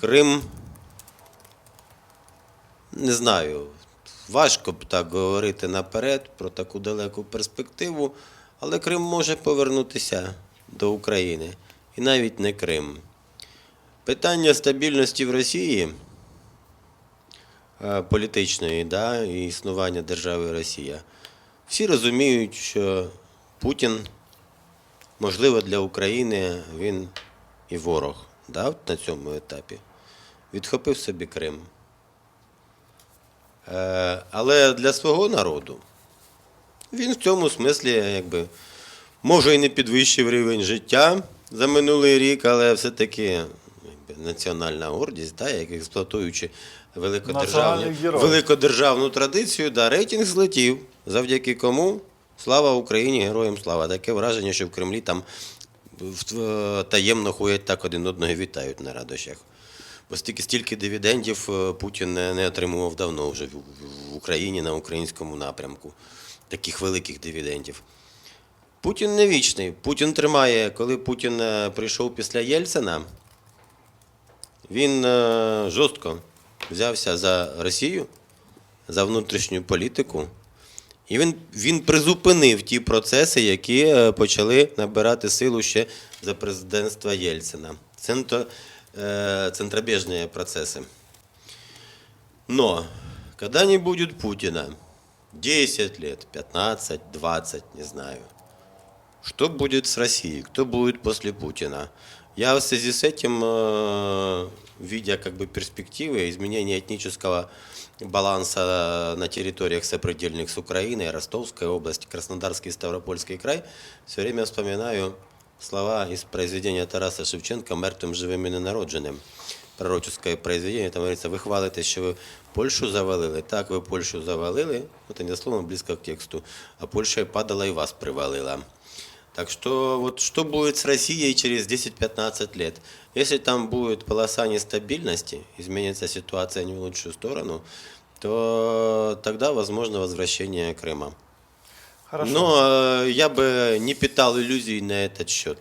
Крим. Не знаю. Важко б так говорити наперед про таку далеку перспективу, але Крим може повернутися до України. І навіть не Крим. Питання стабільності в Росії е, політичної да, і існування держави Росія. Всі розуміють, що Путін, можливо, для України він і ворог да, на цьому етапі. Відхопив собі Крим. Е, але для свого народу він в цьому смислі, якби, може і не підвищив рівень життя за минулий рік, але все-таки національна гордість, да, як експлуатуючи великодержавну, великодержавну традицію, да, рейтинг злетів. Завдяки кому? Слава Україні, героям слава. Таке враження, що в Кремлі там таємно ходять так один одного і вітають на радощах. Бо стільки дивідендів е, Путін не, не отримував давно вже в, Україні на українському напрямку. Таких великих дивідендів. Путін не вічний. Путін тримає. Коли Путін е, прийшов після Єльцина, він е, жорстко взявся за Росію, за внутрішню політику. І він, він призупинив ті процеси, які почали набирати силу ще за президентства Єльцина. Центро, э, центробежные процессы. Но когда не будет Путина, 10 лет, 15, 20, не знаю, что будет с Россией, кто будет после Путина? Я в связи с этим, э, видя как бы перспективы изменения этнического баланса на территориях сопредельных с Украиной, Ростовской области, Краснодарский и Ставропольский край, все время вспоминаю слова из произведения Тараса Шевченка «Мертвым живым и ненародженным». Пророческое произведение, там говорится, ви хвалите, що ви Польщу завалили. Так, ви Польщу завалили, это не словно близко к тексту, а Польша падала и вас привалила. Так что вот что будет с Россией через 10-15 лет? Если там будет полоса нестабильности, изменится ситуация не в лучшую сторону, то тогда возможно возвращение Крыма. Хорошо. Но э, я бы не питал иллюзий на этот счет.